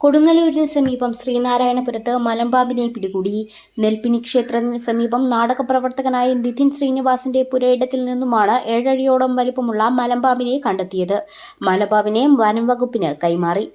കൊടുങ്ങല്ലൂരിന് സമീപം ശ്രീനാരായണപുരത്ത് മലമ്പാമ്പിനെ പിടികൂടി. നെൽപ്പിനി ക്ഷേത്രത്തിന് സമീപം നാടകപ്രവർത്തകനായ നിതിൻ ശ്രീനിവാസിന്റെ പുരയിടത്തിൽ നിന്നുമാണ് ഏഴടിയോളം വലിപ്പമുള്ള മലമ്പാമ്പിനെ കണ്ടെത്തിയത്. മലമ്പാമ്പിനെ വനംവകുപ്പിന് കൈമാറി.